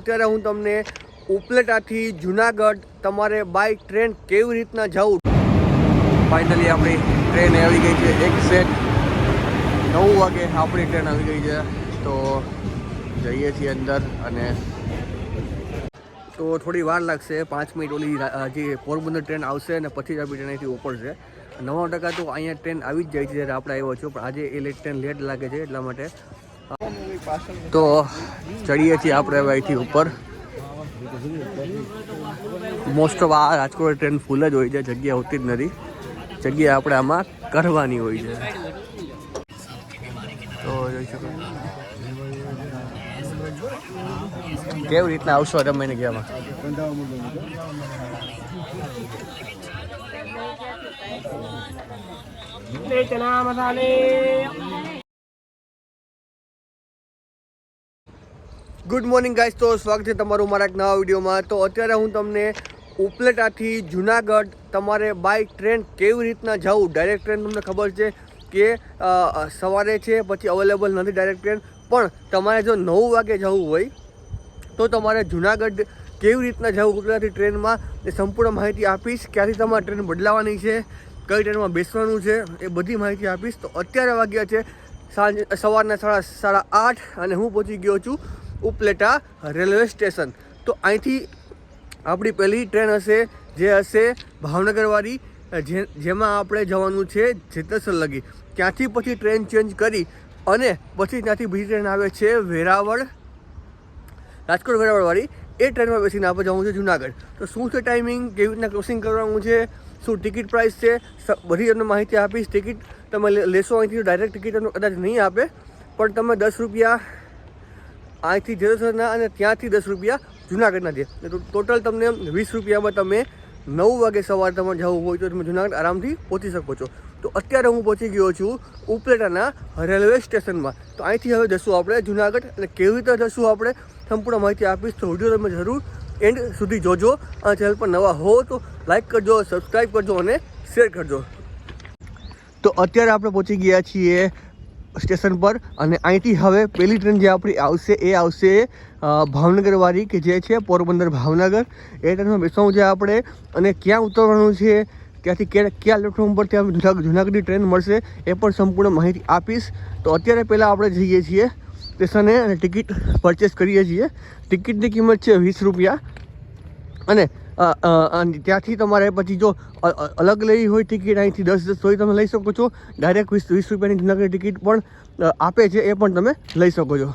અત્યારે હું તમને ઉપલેટાથી જુનાગઢ તમારે બાય ટ્રેન કેવી રીતના જવું? ફાઇનલી આપણી ટ્રેન આવી ગઈ છે, એક સેટ નવ વાગે આપણી ટ્રેન આવી ગઈ છે. તો જઈએ છીએ અંદર અને તો થોડી વાર લાગશે, પાંચ મિનિટ ઓલી હજી પોરબંદર ટ્રેન આવશે અને પછી જ આપણી ટ્રેન અહીંથી ઉપડશે નવ્વાણું ટકા તો અહીંયા ટ્રેન આવી જ જાય છે જ્યારે આપણે આવ્યો છો પણ આજે એ લેટ ટ્રેન લેટ લાગે છે એટલા માટે તો ચડીએ છીએ આપણે અહીંથી ઉપર. મોસ્ટ ઓફ આ રાજકોટ ટ્રેન ફૂલ જ હોય છે, જગ્યા હોતી જ નથી. જગ્યા આપણે આમાં કરવાની હોય છે. તો જોઈ શકો કેવી રીતના આવશો તમે એને ગુડ મોર્નિંગ ગાઈસ તો સ્વાગત છે તમારું મારા એક નવા વિડીયોમાં. તો અત્યારે હું તમને ઉપલેટાથી જુનાગઢ તમારે બાય ટ્રેન કેવી રીતના જવું ડાયરેક્ટ ટ્રેન તમને ખબર છે કે સવારે છે, પછી અવેલેબલ નથી ડાયરેક્ટ ટ્રેન પણ તમારે જો નવ વાગે જવું હોય, તો તમારે જુનાગઢ કેવી રીતના જવું ઉપલેટાથી ટ્રેનમાં એ સંપૂર્ણ માહિતી આપીશ. ક્યાંથી તમારે ટ્રેન બદલાવાની છે, કઈ ટ્રેનમાં બેસવાનું છે, એ બધી માહિતી આપીશ. તો અત્યારે વાગ્યા છે સાંજ, સવારના સાડા સાડા આઠ અને હું પહોંચી ગયો છું ઉપલેટા રેલવે સ્ટેશન. તો અહીંથી આપણી પહેલી ટ્રેન હશે, જે હશે ભાવનગરવાળી જે, જેમાં આપણે જવાનું છે જેતસર લગી. ત્યાંથી પછી ટ્રેન ચેન્જ કરી અને પછી ત્યાંથી બીજી ટ્રેન આવે છે વેરાવળ, રાજકોટ વેરાવળવાળી. એ ટ્રેનમાં બેસીને આપણે જવું છે જુનાગઢ. તો શું છે ટાઈમિંગ કેવી રીતના ક્રોસિંગ કરવાનું છે, શું ટિકિટ પ્રાઇસ છે બધી તમને માહિતી આપીશ. ટિકિટ તમે લેશો અહીંથી ડાયરેક્ટ ટિકિટ કદાચ નહીં આપે, પણ તમે દસ રૂપિયા અહીંથી જેતસરના અને ત્યાંથી દસ રૂપિયા જુનાગઢના છે ટોટલ તમને વીસ રૂપિયામાં તમે નવ વાગે સવારે તમારે જવું હોય તો તમે જુનાગઢ આરામથી પહોંચી શકો છો. તો અત્યારે હું પહોંચી ગયો છું ઉપલેટાના રેલવે સ્ટેશનમાં. તો અહીંથી હવે જશું આપણે જુનાગઢ અને કેવી રીતે જશું આપણે સંપૂર્ણ માહિતી આપીશ. તો વીડિયો તમે જરૂર એન્ડ સુધી જોજો. અને ચેનલ પર નવા હો તો લાઇક કરજો સબસ્ક્રાઈબ કરજો અને શેર કરજો. તો અત્યારે આપણે પહોંચી ગયા છીએ સ્ટેશન પર અને અહીંથી હવે પહેલી ટ્રેન જે આપણી આવશે, એ આવશે ભાવનગરવાળી કે જે છે પોરબંદર ભાવનગર. એ ટ્રેનમાં બેસવાનું છે આપણે અને ક્યાં ઉતરવાનું છે ત્યાંથી ક્યાં કયા પ્લેટફોર્મ પર ત્યાં જૂનાગઢની ટ્રેન મળશે, એ પણ સંપૂર્ણ માહિતી આપીશ. તો અત્યારે પહેલાં આપણે જઈએ છીએ સ્ટેશને અને ટિકિટ પરચેસ કરીએ છીએ. ટિકિટની કિંમત છે વીસ રૂપિયા. અને ત્યાંથી તમારે પછી જો અલગ લેવી હોય ટિકિટ, અહીંથી દસ દસ હોય તમે લઈ શકો છો. ડાયરેક્ટ વીસ વીસ રૂપિયાની નગર ટિકિટ પણ આપે છે એ પણ તમે લઈ શકો છો.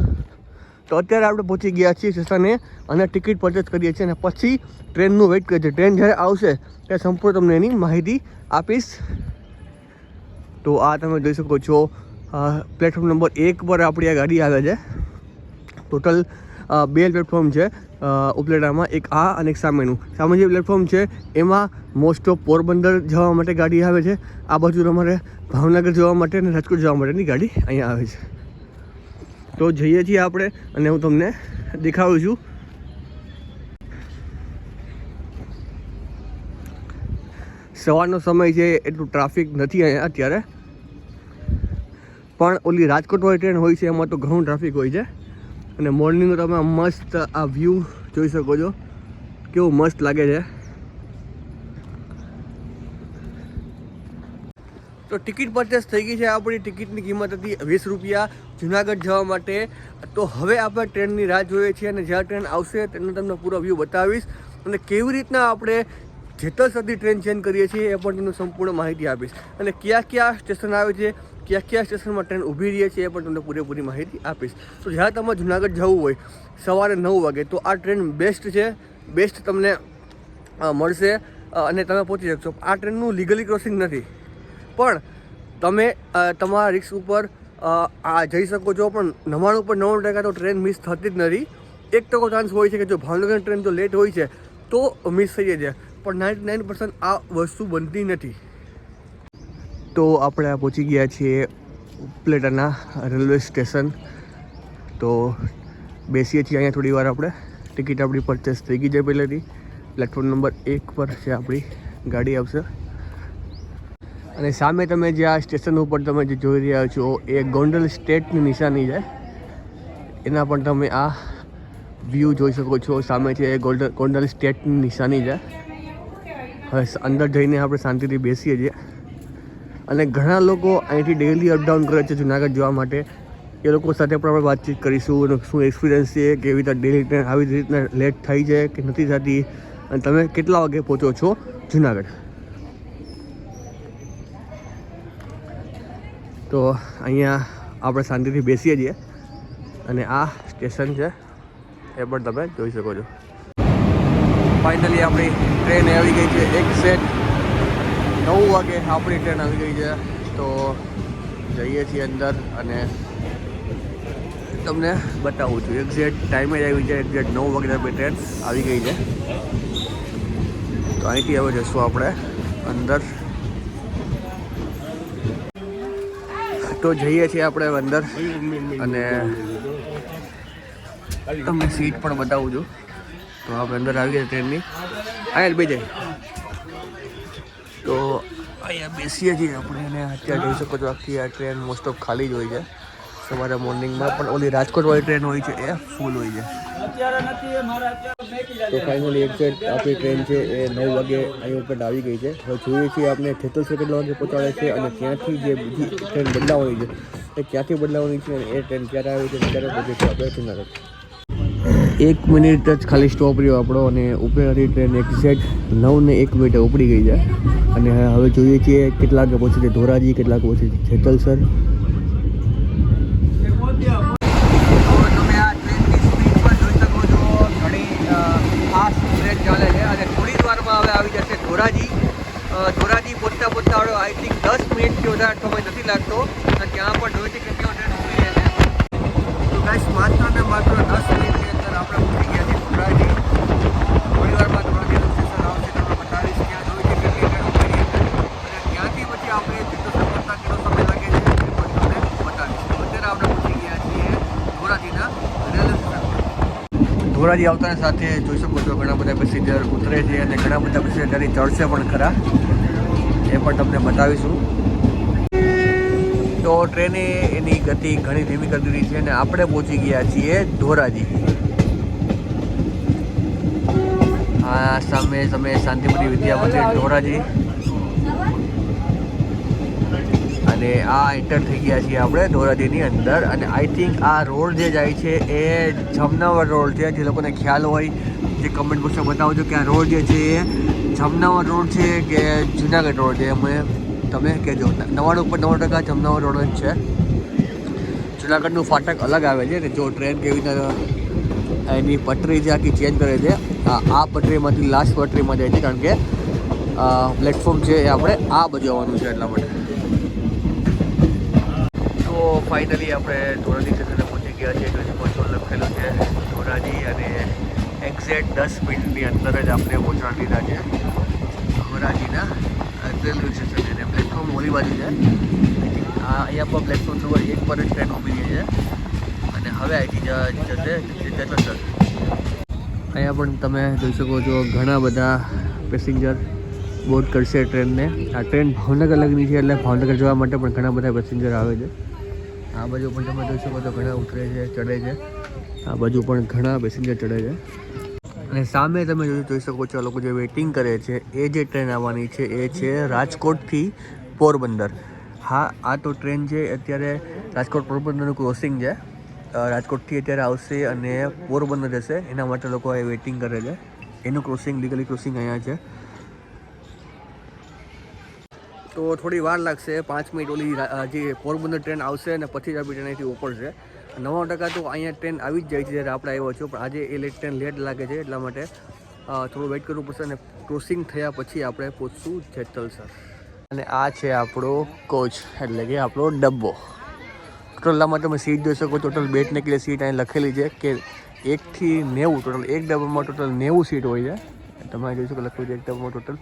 તો અત્યારે આપણે પહોંચી ગયા છીએ સ્ટેશને અને ટિકિટ પરચેસ કરીએ છીએ અને પછી ટ્રેનનું વેઇટ કરીએ છીએ. ટ્રેન જ્યારે આવશે, ત્યારે સંપૂર્ણ તમને એની માહિતી આપીશ. તો આ તમે જોઈ શકો છો પ્લેટફોર્મ નંબર એક પર આપણી આ ગાડી આવે છે. ટોટલ બે પ્લેટફોર્મ છે ઉપલેટામાં એક આ અને એક સામેનું. સામે જે પ્લેટફોર્મ છે, એમાં મોસ્ટ ઓફ પોરબંદર જવા માટે ગાડી આવે છે. આ બાજુ તમારે ભાવનગર જવા માટે અને રાજકોટ જવા માટેની ગાડી અહીંયા આવે છે. તો જઈએ છીએ આપણે અને હું તમને દેખાડું છું. સવારનો સમય છે, એટલું ટ્રાફિક નથી અહીંયા અત્યારે. પણ ઓલી રાજકોટવાળી ટ્રેન હોય છે, એમાં તો ઘણું ટ્રાફિક હોય છે. અને મોર્નિંગનો તમે મસ્ત આ વ્યૂ જોઈ શકો છો. કેવું મસ્ત લાગે છે. તો ટિકિટ પરચેસ થઈ ગઈ છે. આપણી ટિકિટની કિંમત હતી વીસ રૂપિયા. જુનાગઢ જવા માટે. તો હવે આપણે ટ્રેનની રાહ જોઈએ છીએ અને જ્યાં ટ્રેન આવશે તેનો તમને પૂરો વ્યૂ બતાવીશ. અને કેવી રીતના આપણે જેતલ સુધી ટ્રેન ચેન્જ કરીએ છીએ એ પણ તમને સંપૂર્ણ માહિતી આપીશ. અને કયા કયા સ્ટેશન આવે છે કયા કયા સ્ટેશનમાં ટ્રેન ઊભી રહી છે એ પણ તમને પૂરેપૂરી માહિતી આપીશ. તો જ્યારે તમારે જુનાગઢ જવું હોય, સવારે નવ વાગે, તો આ ટ્રેન બેસ્ટ છે. બેસ્ટ તમને મળશે અને તમે પહોંચી શકશો. આ ટ્રેનનું લીગલી ક્રોસિંગ નથી. પણ તમે તમારા રિક્સ ઉપર આ જઈ શકો છો, પણ નવ્વાણું ઉપર નવ્વાણું ટકા તો ટ્રેન મિસ થતી જ નથી. એક ટકો ચાન્સ હોય છે કે જો ભાવનગર ટ્રેન જો લેટ હોય છે, તો મિસ થઈ જાય પણ નાઇન્ટી નાઇન પર્સન્ટ આ વસ્તુ બનતી નથી. તો આપણે પહોંચી ગયા છીએ ઉપલેટાના રેલવે સ્ટેશન. તો બેસીએ છીએ અહીંયા થોડી વાર આપણે. ટિકિટ આપણી પરચેસ થઈ ગઈ છે પહેલેથી. પ્લેટફોર્મ નંબર એક પર છે આપણી ગાડી આવશે. અને સામે તમે જે આ સ્ટેશન ઉપર તમે જે જોઈ રહ્યા છો, એ ગોંડલ સ્ટેટની નિશાની છે. એના પણ તમે આ વ્યૂ જોઈ શકો છો. સામે છે એ ગોલ્ડ ગોંડલ સ્ટેટની નિશાની છે. હવે અંદર જઈને આપણે શાંતિથી બેસીએ છીએ. અને ઘણા લોકો અહીંથી ડેલી અપડાઉન કરે છે જુનાગઢ જવા માટે. એ લોકો સાથે પણ આપણે વાતચીત કરીશું શું એક્સપિરિયન્સ છે, કેવી રીતે ડેલી ટ્રેન આવી રીતના લેટ થઈ છે કે નથી થતી. અને તમે કેટલા વાગે પહોંચો છો જુનાગઢ? તો અહીંયા આપણે શાંતિથી બેસીએ છીએ. અને આ સ્ટેશન છે, એ પણ તમે જોઈ શકો છો. ફાઇનલી આપણી ટ્રેન આવી ગઈ છે, એક સેટ નવ વાગે આપણી ટ્રેન આવી ગઈ છે. તો જઈએ છીએ અંદર અને તમને બતાવું છું. એક્ઝેક્ટ ટાઈમે જ આવી છે. એક્ઝેક્ટ નવ વાગે આપણી ટ્રેન આવી ગઈ છે. તો અહીંથી હવે જઈશું આપણે અંદર. તો જઈએ છીએ આપણે અંદર અને તમને સીટ પણ બતાવું છું. તો આપણે અંદર આવી ગયા ટ્રેનની અહીંયા બે જાય તો અહીંયા બેસીએ છીએ આપણે અને અત્યારે જોઈ શકો છો આખી આ ટ્રેન મોસ્ટ ઓફ ખાલી જ હોય છે. સવારે મોર્નિંગમાં પણ ઓલી રાજકોટવાળી ટ્રેન હોય છે, એ ફૂલ હોય છે. તો ફાઇનલી એક્ઝેક્ટ આપણી ટ્રેન છે, એ નવ વાગે અહીં ઉપર આવી ગઈ છે. હવે જોઈએ છીએ આપણે છેતરસો કેટલા વાગે પહોંચાડે છે અને ત્યાંથી જે બીજી ટ્રેન બદલાવાની છે. એ ક્યાંથી બદલાવાની છે અને એ ટ્રેન ક્યારે આવી છે ત્યારે બધી આપણે જુનાગઢ એક મિનિટ જ ખાલી સ્ટોપ રહ્યો આપણો અને ઉપરેથી ટ્રેન એક્ઝેક્ટ નવ ને એક મિનિટે ઉપડી ગઈ છે. અને હવે જોઈએ છીએ કેટલા વાગે પહોંચે છે ધોરાજી, કેટલા વાગે પહોંચે છે જેતલસર ધોરાજી. ધોરાજી પહોંચતા પહોંચતા આઈ થિંક દસ મિનિટથી વધારે સમય નથી લાગતો. ત્યાં પણ જોઈ છે કેટલી ટ્રેન ઊભી રહે છે તો ગાઈસ માત્ર ને માત્ર દસ મિનિટની અંદર આપણે પહોંચી ગયા છીએ ધોરાજી થોડી વારમાં ધોરાજીનું સ્ટેશન આવશે તમને બતાવીશ ત્યાં જોઈ છે કેટલી ટ્રેન ઊભી રહી છે અને ત્યાંથી પછી આપણે જેટલો સમય પહોંચતા કેટલો સમય લાગે છે એ પણ તમને બતાવીશ તો અત્યારે આપણે પહોંચી ગયા છીએ ધોરાજીના રેલવે સ્ટેશન ધોરાજી આવતાની સાથે જોઈ શકો છો ઘણા બધા પેસેન્જર ઉતરે છે અને ઘણા બધા પેસેન્જરની ચડશે પણ ખરા. એ પણ તમને બતાવીશું. તો ટ્રેને એની ગતિ ઘણી ધીમી કરી દીધી છે અને આપણે પહોંચી ગયા છીએ ધોરાજી. આ સામે તમે શાંતિપતિ વિદ્યા મંદિર ધોરાજી. અને આ એન્ટર થઈ ગયા છીએ આપણે ધોરાજીની અંદર. અને આઈ થિંક આ રોડ જે જાય છે એ જમનાવર રોડ છે. જે લોકોને ખ્યાલ હોય, જે કમેન્ટ બોક્સમાં બતાવજો કે આ રોડ જે છે એ જમનાવર રોડ છે કે જુનાગઢ રોડ છે? અમે તમે કહેજો. નવાણું ઉપર નવ્વાણું ટકા જમનાવર રોડ જ છે. જુનાગઢનું ફાટક અલગ આવે છે ને જો ટ્રેન કેવી રીતે, એની પટરી જે આખી ચેન્જ કરે છે, આ પટરીમાંથી લાસ્ટ પટરીમાં જાય છે કારણ કે પ્લેટફોર્મ છે એ આપણે આ બાજુ છે એટલા માટે તો ફાઇનલી આપણે ધોરાજી સ્ટેશને પહોંચી ગયા છીએ, જોઈ શકો લખેલું છે ધોરાજી અને એક્ઝેક્ટ દસ મિનિટની અંદર જ આપણે પહોંચાડી દીધા છે. ધોરાજીના રેલવે સ્ટેશન અને પ્લેટફોર્મ ઓલી બાજુ છે. અહીંયા પર પ્લેટફોર્મ નંબર એક પર જ ટ્રેન ઊભી રહી છે. અને હવે અહીંથી જશે જતલસર અહીંયા પણ તમે જોઈ શકો છો ઘણા બધા પેસેન્જર બોર્ડ કરશે ટ્રેનને આ ટ્રેન ભાવનગર લગની છે, એટલે ભાવનગર જવા માટે પણ ઘણા બધા પેસેન્જર આવે છે. આ બાજુ પણ તમે જોઈ શકો તો ઘણા ઉતરે છે, ચડે છે. આ બાજુ પણ ઘણા પેસેન્જર ચડે છે. અને સામે તમે જોઈ શકો છો લોકો જે વેઇટિંગ કરે છે, એ જે ટ્રેન આવવાની છે, એ છે રાજકોટથી પોરબંદર. હા, આ તો ટ્રેન છે, અત્યારે રાજકોટ પોરબંદરનું ક્રોસિંગ છે. રાજકોટથી અત્યારે આવશે અને પોરબંદર જશે. એના માટે લોકો એ વેઇટિંગ કરે છે. એનું ક્રોસિંગ લીગલી ક્રોસિંગ અહીંયા છે. તો થોડી વાર લાગશે. પાંચ મિનિટ ઓલી જે પોરબંદર ટ્રેન આવશે અને પછી જ આપણી ટ્રેન અહીંથી ઉપડશે નવ્વાણું ટકા તો અહીંયા ટ્રેન આવી જ જાય છે જ્યારે આપણે આવ્યો છું પણ આજે એ લેટ ટ્રેન લેટ લાગે છે એટલા માટે થોડું વેઇટ કરવું પડશે અને ક્રોસિંગ થયા પછી આપણે પહોંચશું જેતલસર અને આ છે આપણો કોચ એટલે કે આપણો ડબ્બો. ટોટલમાં તમે સીટ જોઈ શકો ટોટલ બેટ નીકળે સીટ અહીં લખેલી છે કે એકથી નેવું ટોટલ એક ડબ્બામાં ટોટલ નેવું સીટ હોય છે. તમે જોઈ શકો, લખેલું છે એક ડબ્બામાં ટોટલ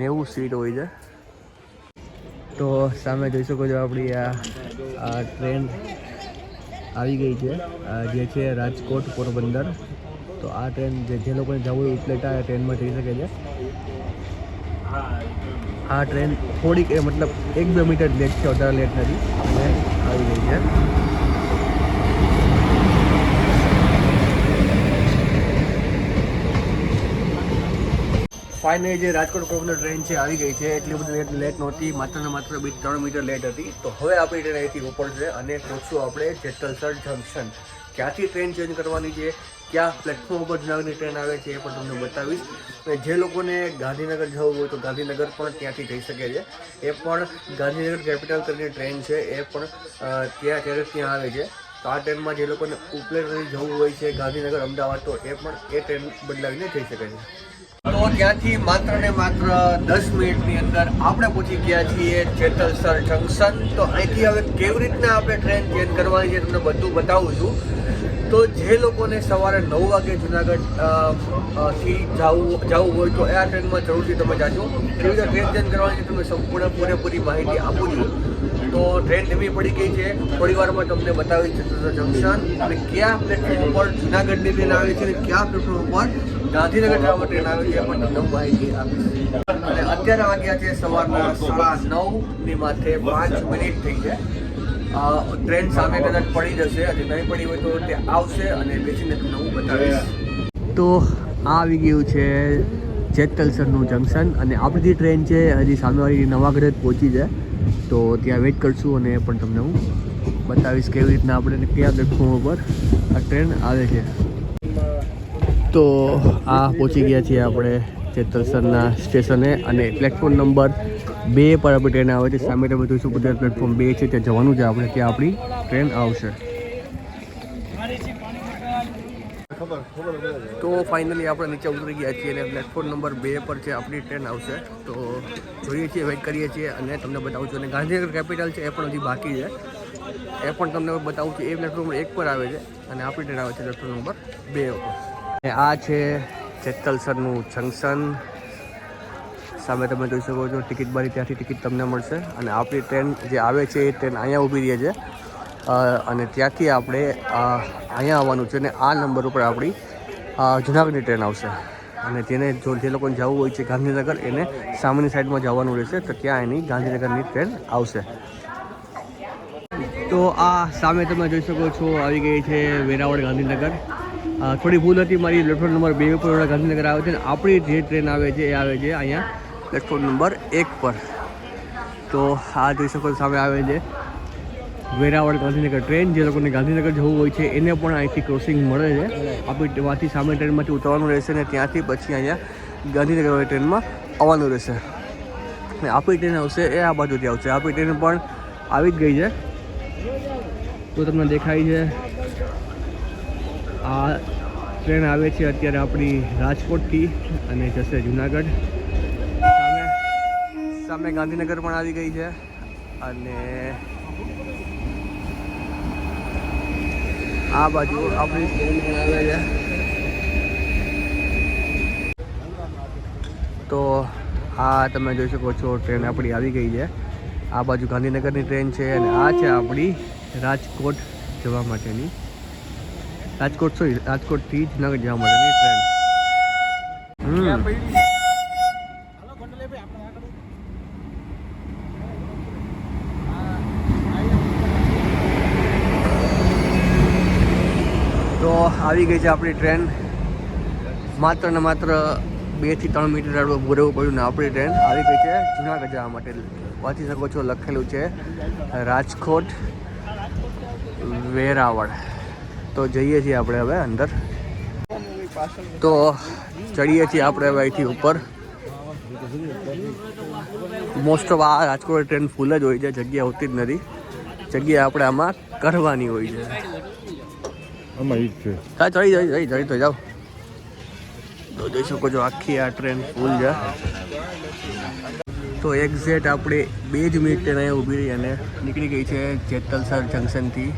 નેવું સીટ હોય છે. તો સામે જોઈ શકો છો આપણી આ ટ્રેન આવી ગઈ છે જે છે રાજકોટ પોરબંદર. તો આ ટ્રેન જે જે લોકોને જવું હોય ઉપલેટા ટ્રેનમાં જઈ શકે છે. આ ટ્રેન થોડીક મતલબ એક બે મીટર લેટ છે વધારે લેટ નથી. અને આવી ગઈ છે. ફાઇનલી જે રાજકોટ કોકનો ટ્રેન છે, આવી ગઈ છે. એટલી બધી લેટ લેટ નહોતી. માત્ર ને માત્ર બે ત્રણ મીટર લેટ હતી. તો હવે આપણી ટ્રેન અહીંથી ઉપડશે અને પહોંચશું આપણે જેતલસર જંકશન ક્યાંથી ટ્રેન ચેન્જ કરવાની છે? ક્યાં પ્લેટફોર્મ ઉપર જુનાગઢની ટ્રેન આવે છે એ પણ તમને બતાવીશ. અને જે લોકોને ગાંધીનગર જવું હોય તો ગાંધીનગર પણ ત્યાંથી જઈ શકે છે. એ પણ ગાંધીનગર કેપિટલ કરીને ટ્રેન છે. એ પણ ત્યાં ત્યારે ત્યાં આવે છે. તો આ ટ્રેનમાં જે લોકોને ઉપલેટથી જવું હોય છે ગાંધીનગર, અમદાવાદ, તો એ પણ એ ટ્રેન બદલાવીને જઈ શકે છે. તો ત્યાંથી માત્ર ને માત્ર દસ મિનિટની અંદર આપણે પહોંચી ગયા છીએ જેતલસર જંકશન. તો અહીંથી હવે કેવી રીતના આપણે ટ્રેન ચેન્જ કરવાની છે તમને બધું બતાવું છું. તો જે લોકોને સવારે નવ વાગે જુનાગઢથી જવું જવું હોય તો આ ટ્રેનમાં જરૂરથી તમે જાજો. કેવી રીતે ટ્રેન ચેન્જ કરવાની છે તમને સંપૂર્ણ પૂરેપૂરી માહિતી આપું છું. તો ટ્રેન ધીમી પડી ગઈ છે. થોડી વારમાં તમને બતાવી છે જંકશન અને કયા પ્લેટફોર્મ ઉપર જુનાગઢની ટ્રેન આવે છે અને કયા પ્લેટફોર્મ ઉપર ગાંધીનગર જવા ટ્રેન આવે છે પણ હું માહિતી આપીશ અને અત્યારે વાગ્યા છે સવારના સાડા નવની માથે પાંચ મિનિટ થઈ છે. ટ્રેન સામે કદાચ પડી જશે અને નહીં પડી હોય તો તે આવશે અને બેસીને હું બતાવીશ. તો આવી ગયું છે જેતલસરનું જંકશન અને આપણી ટ્રેન છે હજી સામેવાળી નવાગઢ પહોંચી છે. તો ત્યાં વેઇટ કરશું અને પણ તમને હું બતાવીશ કેવી રીતના આપણે ક્યાં પ્લેટફોર્મ ઉપર. આ ટ્રેન આવે છે. તો આ પહોંચી ગયા છીએ આપણે ચેતલસરના સ્ટેશને અને પ્લેટફોર્મ નંબર બે પર આપણે ટ્રેન આવે છે. સામે તમે જોઈશું બધા પ્લેટફોર્મ બે છે. ત્યાં જવાનું છે આપણે. ત્યાં આપણી ટ્રેન આવશે. તો ફાઇનલી આપણે નીચે ઉતરી ગયા છીએ અને પ્લેટફોર્મ નંબર બે પર છે આપણી ટ્રેન આવશે. તો જોઈએ છીએ વેઇટ કરીએ છીએ અને તમને બતાવું છું. અને ગાંધીનગર કેપિટલ છે એ પણ હજી બાકી છે. એ પણ તમને બતાવું છું. એ પ્લેટફોર્મ એક પર આવે છે અને આપણી ટ્રેન આવે છે પ્લેટફોર્મ નંબર બે ઉપર. આ છે જેતલસરનું જંકશન. સામે તમે જોઈ શકો છો, ટિકિટ બારી ત્યાંથી ટિકિટ તમને મળશે. અને આપણી ટ્રેન જે આવે છે, એ ટ્રેન અહીંયા ઊભી રહે છે. અને ત્યાંથી આપણે અહીંયા આવવાનું છે અને આ નંબર ઉપર આપણી જૂનાગઢની ટ્રેન આવશે. અને જેને જો, જે લોકોને જવું હોય છે ગાંધીનગર, એને સામેની સાઈડમાં જવાનું રહેશે. તો ત્યાં એની ગાંધીનગરની ટ્રેન આવશે. તો આ સામે તમે જોઈ શકો છો, આવી ગઈ છે વેરાવળ ગાંધીનગર. થોડી ભૂલ હતી મારી પ્લેટફોર્મ નંબર બે ઉપર ગાંધીનગર આવે છે આપણી જે ટ્રેન આવે છે, એ આવે છે અહીંયા પ્લેટફોર્મ નંબર એક પર. તો આ જોઈ શકો સામે આવે છે વેરાવળ ગાંધીનગર ટ્રેન જે લોકોને ગાંધીનગર જવું હોય છે, એને પણ અહીંથી ક્રોસિંગ મળે છે. આપણી વાથી સામે ટ્રેનમાંથી ઉતરવાનું રહેશે ને ત્યાંથી પછી અહીંયા ગાંધીનગર ટ્રેનમાં આવવાનું રહેશે. અને આપણી ટ્રેન આવશે એ આ બાજુથી આવશે. આપણી ટ્રેન પણ આવી જ ગઈ છે. તો તમને દેખાય છે આ ટ્રેન આવે છે અત્યારે આપણી રાજકોટથી અને જશે જુનાગઢ. સામે સામે ગાંધીનગર પણ આવી ગઈ છે અને આ બાજુ આપણી ટ્રેન પણ આવે છે. તો આ તમે જોઈ શકો છો, ટ્રેન આપણી આવી ગઈ છે. આ બાજુ ગાંધીનગરની ટ્રેન છે અને આ છે આપણી રાજકોટ જવા માટેની રાજકોટ સોરી રાજકોટથી જુનાગઢ જવા માટેની ટ્રેન તો આવી ગઈ છે આપણી ટ્રેન માત્ર ને માત્ર બેથી ત્રણ મીટર રહેવું પડ્યું ને આપણી ટ્રેન આવી ગઈ છે જુનાગઢ જવા માટે. વાંચી શકો છો લખેલું છે. રાજકોટ વેરાવળ. તો જઈએ છીએ આપણે હવે અંદર. તો ચડીએ છીએ આપણે હવે અહીંથી ઉપર. મોસ્ટ ઓફ આ રાજકોટ ટ્રેન ફૂલ જ હોય છે જગ્યા હોતી જ નથી. જગ્યા આપણે આમાં કરવાની હોય છે. હા ચડી જઈ ચડી ચડી તો જાઓ. તો જોઈ શકો છો આખી આ ટ્રેન ફૂલ છે. તો એક્ઝેક્ટ આપણે બે જ મિનિટ ટ્રેન અહીંયા ઊભી રહી અને નીકળી ગઈ છે જેતલસર જંકશનથી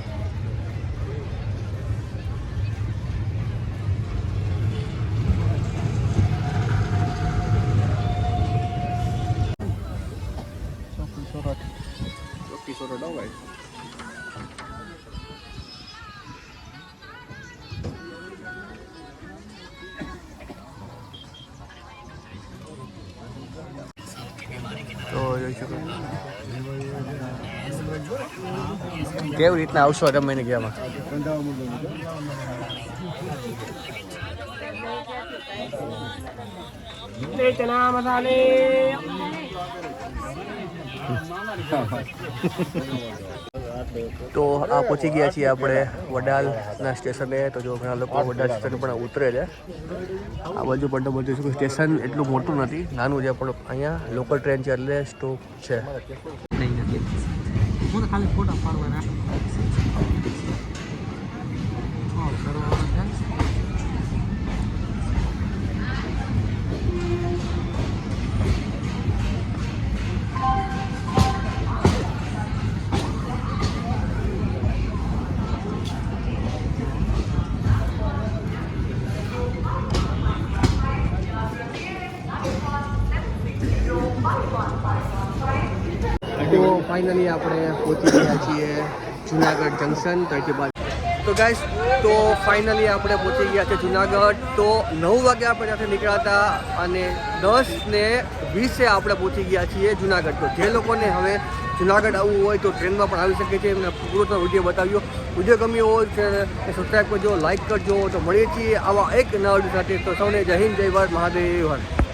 તો જોઈ શકો. કેવી રીતના આવશો રમાઈને ગયામાં ચના તો આ પહોંચી ગયા છીએ આપણે વડાલના સ્ટેશને. તો જો ઘણા લોકો વડાલ સ્ટેશન પણ ઉતરે છે. આ બાજુ પણ તમે જોઈશું સ્ટેશન એટલું મોટું નથી, નાનું છે, પણ અહીંયા લોકલ ટ્રેન છે એટલે સ્ટોપ છે. ફાઇનલી આપણે પહોંચી ગયા છીએ જુનાગઢ જંકશન તો બાદ. તો ગાઈસ તો ફાઇનલી આપણે પહોંચી ગયા છે જુનાગઢ. તો નવ વાગે આપણે ત્યાંથી નીકળ્યા હતા અને દસ ને વીસે આપણે પહોંચી ગયા છીએ જુનાગઢ. તો જે લોકોને હવે જુનાગઢ આવવું હોય તો ટ્રેનમાં પણ આવી શકે છે. એમને પૂરો વીડિયો બતાવ્યો. વીડિયો ગમ્યો હોય છે સબસ્ક્રાઈબ કરજો લાઇક કરજો. તો મળીએ છીએ આવા એક નવા સાથે. તો સૌને જય હિન્દ, જય ભારત, મહાદેવ, હર.